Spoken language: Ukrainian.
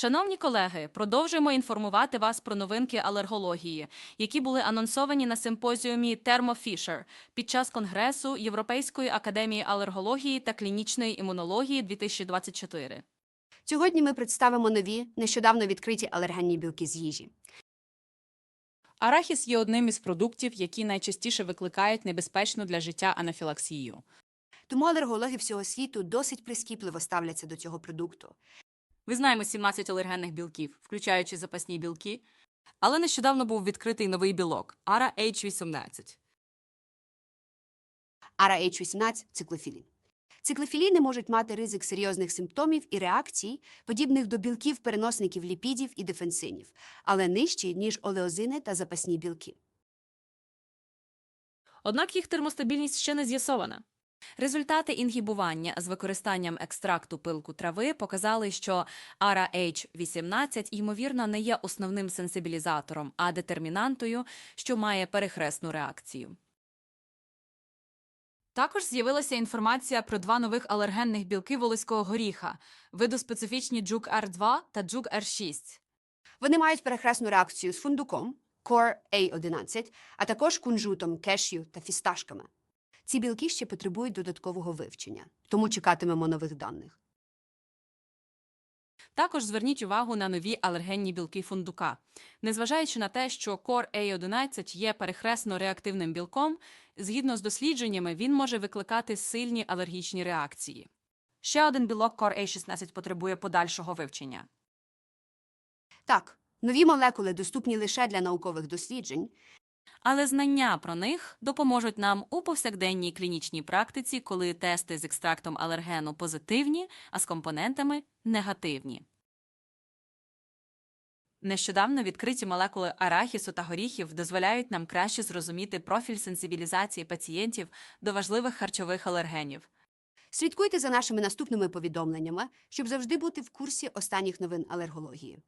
Шановні колеги, продовжуємо інформувати вас про новинки алергології, які були анонсовані на симпозіумі Thermo Fisher під час конгресу Європейської академії алергології та клінічної імунології 2024. Сьогодні ми представимо нові, нещодавно відкриті алергенні білки з їжі. Арахіс є одним із продуктів, які найчастіше викликають небезпечну для життя анафілаксію. Тому алергологи всього світу досить прискіпливо ставляться до цього продукту. Ви знаємо 17 алергенних білків, включаючи запасні білки, але нещодавно був відкритий новий білок – ARA H18. ара H18 – циклофілін. Циклофіліни можуть мати ризик серйозних симптомів і реакцій, подібних до білків переносників ліпідів і дефенсинів, але нижчі, ніж олеозини та запасні білки. Однак їх термостабільність ще не з'ясована. Результати інгібування з використанням екстракту пилку трави показали, що ARA-H18, ймовірно, не є основним сенсибілізатором, а детермінантою, що має перехресну реакцію. Також з'явилася інформація про два нових алергенних білки волоського горіха, видоспецифічні джук R2 та джук R6. Вони мають перехресну реакцію з фундуком, Core A11, а також кунжутом, кешю та фісташками. Ці білки ще потребують додаткового вивчення, тому чекатимемо нових даних. Також зверніть увагу на нові алергенні білки фундука. Незважаючи на те, що кор A11 є перехресно реактивним білком, згідно з дослідженнями, він може викликати сильні алергічні реакції. Ще один білок кор A16 потребує подальшого вивчення. Так, нові молекули доступні лише для наукових досліджень, Але знання про них допоможуть нам у повсякденній клінічній практиці, коли тести з екстрактом алергену позитивні, а з компонентами негативні. Нещодавно відкриті молекули арахісу та горіхів дозволяють нам краще зрозуміти профіль сенсибілізації пацієнтів до важливих харчових алергенів. Слідкуйте за нашими наступними повідомленнями, щоб завжди бути в курсі останніх новин алергології.